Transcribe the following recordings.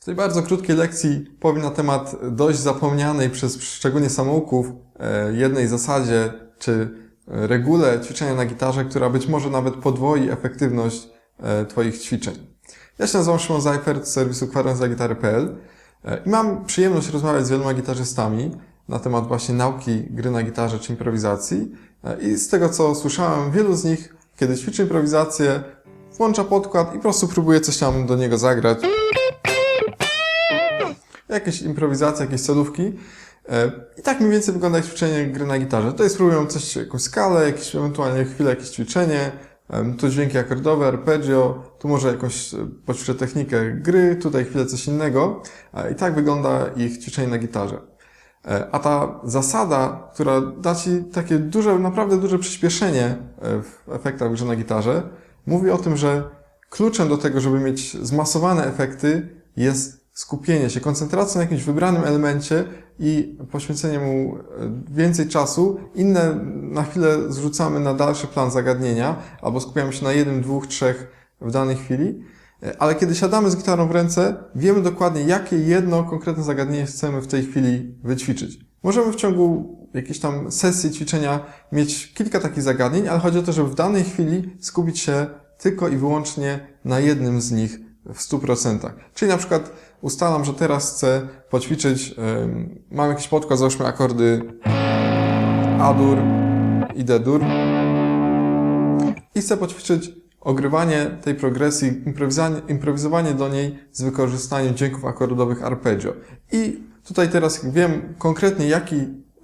W tej bardzo krótkiej lekcji powiem na temat dość zapomnianej przez szczególnie samouków e, jednej zasadzie czy regule ćwiczenia na gitarze, która być może nawet podwoi efektywność e, Twoich ćwiczeń. Ja się nazywam Szymon Zajfert z serwisu kwarenzagitary.pl e, i mam przyjemność rozmawiać z wieloma gitarzystami na temat właśnie nauki gry na gitarze czy improwizacji i z tego co słyszałem, wielu z nich, kiedy ćwiczy improwizację, włącza podkład i po prostu próbuje coś tam do niego zagrać jakieś improwizacje, jakieś celówki. E, I tak mniej więcej wygląda ćwiczenie gry na gitarze. Tutaj spróbują coś, jakąś skalę, jakieś ewentualnie chwilę jakieś ćwiczenie, tu dźwięki akordowe, arpeggio, tu może jakąś e, poćwiczę technikę gry, tutaj chwilę coś innego. E, I tak wygląda ich ćwiczenie na gitarze. A ta zasada, która da Ci takie duże, naprawdę duże przyspieszenie w efektach grze na gitarze, mówi o tym, że kluczem do tego, żeby mieć zmasowane efekty jest skupienie się, koncentracja na jakimś wybranym elemencie i poświęcenie mu e, więcej czasu. Inne na chwilę zrzucamy na dalszy plan zagadnienia, albo skupiamy się na jednym, dwóch, trzech w danej chwili. E, Ale kiedy siadamy z gitarą w ręce, wiemy dokładnie, jakie jedno konkretne zagadnienie chcemy w tej chwili wyćwiczyć. Możemy w ciągu jakiejś tam sesji ćwiczenia mieć kilka takich zagadnień, ale chodzi o to, żeby w danej chwili skupić się tylko i wyłącznie na jednym z nich w 100%. Czyli na przykład ustalam, że teraz chcę poćwiczyć, mam jakiś podkład, załóżmy akordy A-dur i D-dur i chcę poćwiczyć ogrywanie tej progresji, improwizowanie, do niej z wykorzystaniem dźwięków akordowych arpeggio. I tutaj teraz wiem konkretnie, jaki,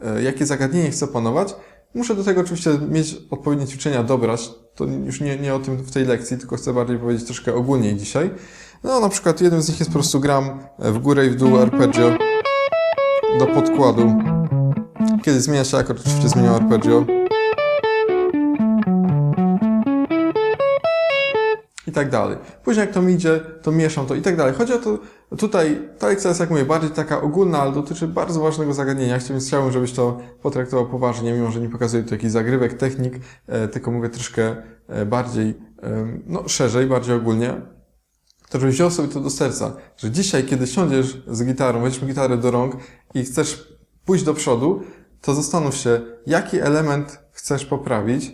e, jakie zagadnienie chcę panować, muszę do tego oczywiście mieć odpowiednie ćwiczenia, dobrać. To już nie, nie o tym w tej lekcji, tylko chcę bardziej powiedzieć troszkę ogólniej dzisiaj. No na przykład jednym z nich jest po prostu gram w górę i w dół arpeggio do podkładu. Kiedy zmienia się akord, oczywiście zmieniam arpeggio. Tak dalej. Później jak to mi idzie, to mieszam to i tak dalej. Chodzi o to, tutaj ta lekcja jest, jak mówię, bardziej taka ogólna, ale dotyczy bardzo ważnego zagadnienia, chciałbym, żebyś to potraktował poważnie, mimo że nie pokazuję tu jakichś zagrywek, technik, e, tylko mówię troszkę e, bardziej, no szerzej, bardziej ogólnie. To żebyś wziął sobie to do serca, że dzisiaj, kiedy siądziesz z gitarą, weźmiesz gitarę do rąk i chcesz pójść do przodu, to zastanów się, jaki element chcesz poprawić.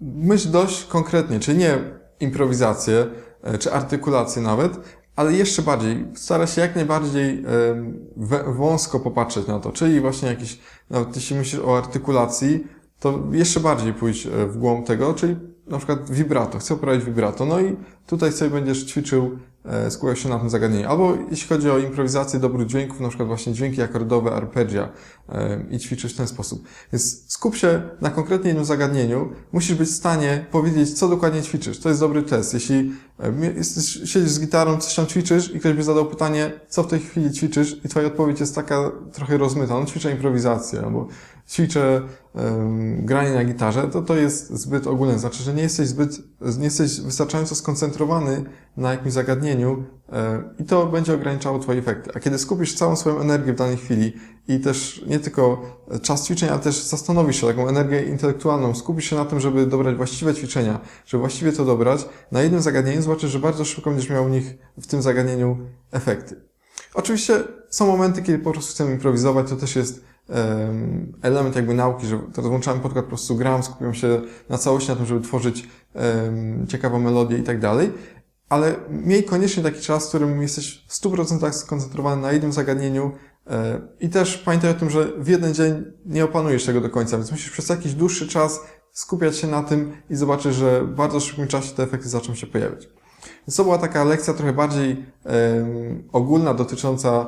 Myśl dość konkretnie, czyli nie improwizację, e, czy artykulację nawet, ale jeszcze bardziej, stara się jak najbardziej wąsko popatrzeć na to, czyli właśnie jakiś, nawet jeśli myślisz o artykulacji, to jeszcze bardziej pójść e, w głąb tego, czyli na przykład vibrato, chcę poprawić vibrato, no i tutaj sobie będziesz ćwiczył, e, skupiał się na tym zagadnieniu. Albo jeśli chodzi o improwizację dobrych dźwięków, na przykład właśnie dźwięki akordowe, arpeggia e, i ćwiczyć w ten sposób. Więc skup się na konkretnie jednym zagadnieniu, musisz być w stanie powiedzieć, co dokładnie ćwiczysz. To jest dobry test. Jeśli e, jesteś, siedzisz z gitarą, coś tam ćwiczysz i ktoś by zadał pytanie, co w tej chwili ćwiczysz i twoja odpowiedź jest taka trochę rozmyta, no ćwiczę improwizację, albo ćwiczę em, granie na gitarze, to to jest zbyt ogólne. Znaczy, że nie jesteś zbyt, nie jesteś wystarczająco skoncentrowany na jakimś zagadnieniu e, i to będzie ograniczało Twoje efekty. A kiedy skupisz całą swoją energię w danej chwili i też nie tylko czas ćwiczeń, ale też zastanowisz się, taką energię intelektualną, skupisz się na tym, żeby dobrać właściwe ćwiczenia, żeby właściwie to dobrać, na jednym zagadnieniu zobaczysz, że bardzo szybko będziesz miał w nich, w tym zagadnieniu efekty. Oczywiście są momenty, kiedy po prostu chcemy improwizować, to też jest em, element jakby nauki, że teraz włączałem po prostu gram, skupiam się na całości na tym, żeby tworzyć ciekawą melodię i tak dalej, ale miej koniecznie taki czas, w którym jesteś w 100% skoncentrowany na jednym zagadnieniu e, i też pamiętaj o tym, że w jeden dzień nie opanujesz tego do końca, więc musisz przez jakiś dłuższy czas skupiać się na tym i zobaczysz, że w bardzo szybkim czasie te efekty zaczną się pojawiać. Więc to była taka lekcja trochę bardziej ogólna, dotycząca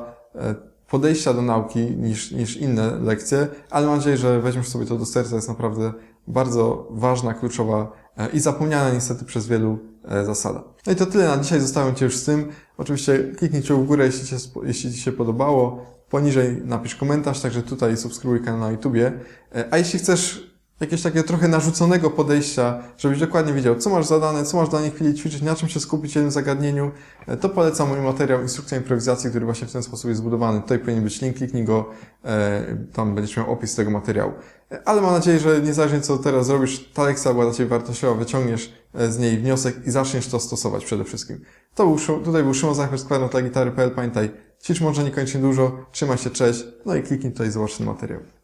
podejścia do nauki niż, niż inne lekcje, ale mam nadzieję, że weźmiesz sobie to do serca. Jest naprawdę bardzo ważna, kluczowa e, i zapomniana niestety przez wielu e, zasada. No i to tyle na dzisiaj. Zostawiam Cię już z tym. Oczywiście kliknij kciuk w górę, jeśli, cię, jeśli Ci się podobało. Poniżej napisz komentarz, także tutaj subskrybuj kanał na YouTubie. E, A jeśli chcesz jakiegoś takiego trochę narzuconego podejścia, żebyś dokładnie wiedział, co masz zadane, co masz w danej chwili ćwiczyć, na czym się skupić w jednym zagadnieniu, e, to polecam mój materiał Instrukcja improwizacji, który właśnie w ten sposób jest zbudowany. Tutaj powinien być link, kliknij go, e, tam będziesz miał opis tego materiału. E, Ale mam nadzieję, że niezależnie co teraz zrobisz, ta lekcja była dla Ciebie wartościowa, wyciągniesz z niej wniosek i zaczniesz to stosować przede wszystkim. To był, tutaj był Szymon Zachwer z Klarnota Gitary.pl. Pamiętaj, ćwicz może niekoniecznie dużo, trzymaj się, cześć, no i kliknij tutaj, zobacz ten materiał.